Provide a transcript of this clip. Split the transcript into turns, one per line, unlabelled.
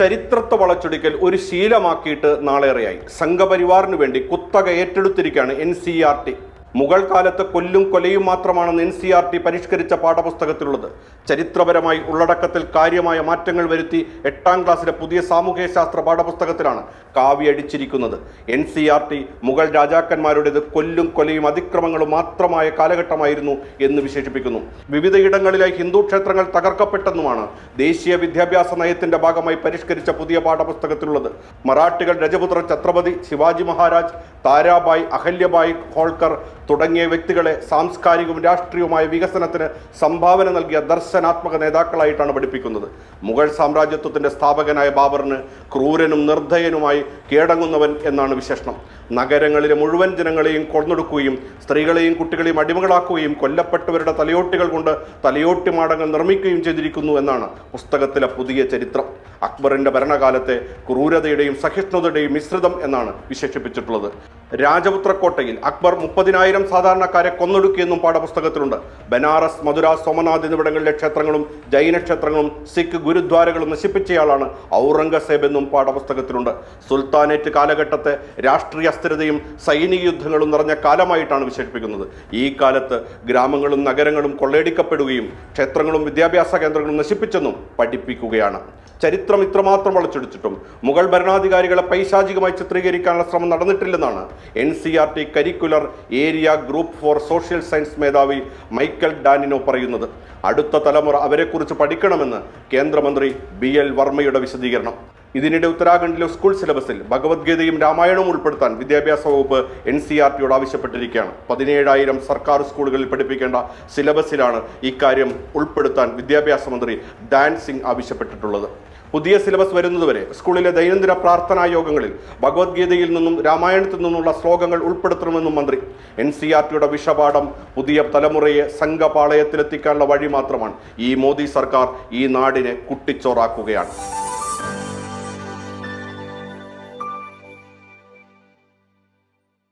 ചരിത്രത്തെ വളച്ചൊടിക്കൽ ഒരു ശീലമാക്കിയിട്ട് നാളേറെയായി. സംഘപരിവാറിന് വേണ്ടി കുത്തക ഏറ്റെടുത്തിരിക്കുകയാണ് N C R T Mughal കാലത്ത് കൊല്ലും കൊലയും മാത്രമാണെന്ന് എൻ സി ആർ ടി പരിഷ്കരിച്ച പാഠപുസ്തകത്തിലുള്ളത്. ചരിത്രപരമായി ഉള്ളടക്കത്തിൽ കാര്യമായ മാറ്റങ്ങൾ വരുത്തി എട്ടാം ക്ലാസ്സിലെ പുതിയ സാമൂഹ്യ ശാസ്ത്ര പാഠപുസ്തകത്തിലാണ് കാവ്യ അടിച്ചിരിക്കുന്നത്. N C R T Mughal രാജാക്കന്മാരുടേത് കൊല്ലും കൊലയും അതിക്രമങ്ങളും മാത്രമായ കാലഘട്ടമായിരുന്നു എന്ന് വിശേഷിപ്പിക്കുന്നു. വിവിധയിടങ്ങളിലായി ഹിന്ദു ക്ഷേത്രങ്ങൾ തകർക്കപ്പെട്ടെന്നുമാണ് ദേശീയ വിദ്യാഭ്യാസ നയത്തിന്റെ ഭാഗമായി പരിഷ്കരിച്ച പുതിയ പാഠപുസ്തകത്തിലുള്ളത്. മറാഠികൾ രജപുത്ര ഛത്രപതി ശിവാജി മഹാരാജ് താരാബായ് അഹല്യബായ് ഹോൾക്കർ തുടങ്ങിയ വ്യക്തികളെ സാംസ്കാരികവും രാഷ്ട്രീയവുമായ വികസനത്തിന് സംഭാവന നൽകിയ ദർശനാത്മക നേതാക്കളായിട്ടാണ് പഠിപ്പിക്കുന്നത്. മുഗൾ സാമ്രാജ്യത്വത്തിന്റെ സ്ഥാപകനായ ബാബറിന് ക്രൂരനും നിർദ്ധയനുമായി കീഴടങ്ങുന്നവൻ എന്നാണ് വിശേഷണം. നഗരങ്ങളിലെ മുഴുവൻ ജനങ്ങളെയും കൊന്നൊടുക്കുകയും സ്ത്രീകളെയും കുട്ടികളെയും അടിമകളാക്കുകയും കൊല്ലപ്പെട്ടവരുടെ തലയോട്ടികൾ കൊണ്ട് തലയോട്ടി മാടങ്ങൾ നിർമ്മിക്കുകയും ചെയ്തിരിക്കുന്നു എന്നാണ് പുസ്തകത്തിലെ പുതിയ ചരിത്രം. അക്ബറിന്റെ ഭരണകാലത്തെ ക്രൂരതയുടെയും സഹിഷ്ണുതയുടെയും മിശ്രിതം എന്നാണ് വിശേഷിപ്പിച്ചിട്ടുള്ളത്. രാജപുത്രക്കോട്ടയിൽ അക്ബർ മുപ്പതിനായിരം സാധാരണക്കാരെ കൊന്നൊടുക്കിയെന്നും പാഠപുസ്തകത്തിലുണ്ട്. ബനാറസ് മധുര സോമനാഥ് എന്നിവിടങ്ങളിലെ ക്ഷേത്രങ്ങളും ജൈന ക്ഷേത്രങ്ങളും സിഖ് ഗുരുദ്വാരകളും നശിപ്പിച്ചയാളാണ് ഔറംഗസേബ് എന്നും പാഠപുസ്തകത്തിലുണ്ട്. സുൽത്താനേറ്റ് കാലഘട്ടത്തെ രാഷ്ട്രീയ അസ്ഥിരതയും സൈനിക യുദ്ധങ്ങളും നിറഞ്ഞ കാലമായിട്ടാണ് വിശേഷിപ്പിക്കുന്നത്. ഈ കാലത്ത് ഗ്രാമങ്ങളും നഗരങ്ങളും കൊള്ളയടിക്കപ്പെടുകയും ക്ഷേത്രങ്ങളും വിദ്യാഭ്യാസ കേന്ദ്രങ്ങളും നശിപ്പിച്ചെന്നും പഠിപ്പിക്കുകയാണ്. ചരിത്രം ഇത്രമാത്രം വളച്ചൊടിച്ചിട്ടും മുഗൾ ഭരണാധികാരികളെ പൈശാചികമായി ചിത്രീകരിക്കാനുള്ള ശ്രമം നടന്നിട്ടില്ലെന്നാണ് N C R T curricular area group for social science മേധാവി മൈക്കൽ ഡാനിനോ പറയുന്നത്. അടുത്ത തലമുറ അവരെക്കുറിച്ച് പഠിക്കണമെന്ന് കേന്ദ്രമന്ത്രി ബി എൽ വർമ്മയുടെ വിശദീകരണം. ഇതിനിടെ ഉത്തരാഖണ്ഡിലെ സ്കൂൾ സിലബസിൽ ഭഗവത്ഗീതയും രാമായണവും ഉൾപ്പെടുത്താൻ വിദ്യാഭ്യാസ വകുപ്പ് എൻ സി ആർ ടിയോട് ആവശ്യപ്പെട്ടിരിക്കുകയാണ്. പതിനേഴായിരം സർക്കാർ സ്കൂളുകളിൽ പഠിപ്പിക്കേണ്ട സിലബസിലാണ് ഇക്കാര്യം ഉൾപ്പെടുത്താൻ വിദ്യാഭ്യാസ മന്ത്രി ഡാൻ സിംഗ് ആവശ്യപ്പെട്ടിട്ടുള്ളത്. പുതിയ സിലബസ് വരുന്നതുവരെ സ്കൂളിലെ ദൈനംദിന പ്രാർത്ഥനാ യോഗങ്ങളിൽ ഭഗവത്ഗീതയിൽ നിന്നും രാമായണത്തിൽ നിന്നുള്ള ശ്ലോകങ്ങൾ ഉൾപ്പെടുത്തണമെന്നും മന്ത്രി. എൻ സി ആർ ടിയുടെ വിഷപാഠം പുതിയ തലമുറയെ സംഘപാളയത്തിലെത്തിക്കാനുള്ള വഴി മാത്രമാണ് ഈ മോദി സർക്കാർ ഈ നാടിനെ കുട്ടിച്ചോറാക്കുകയാണ്.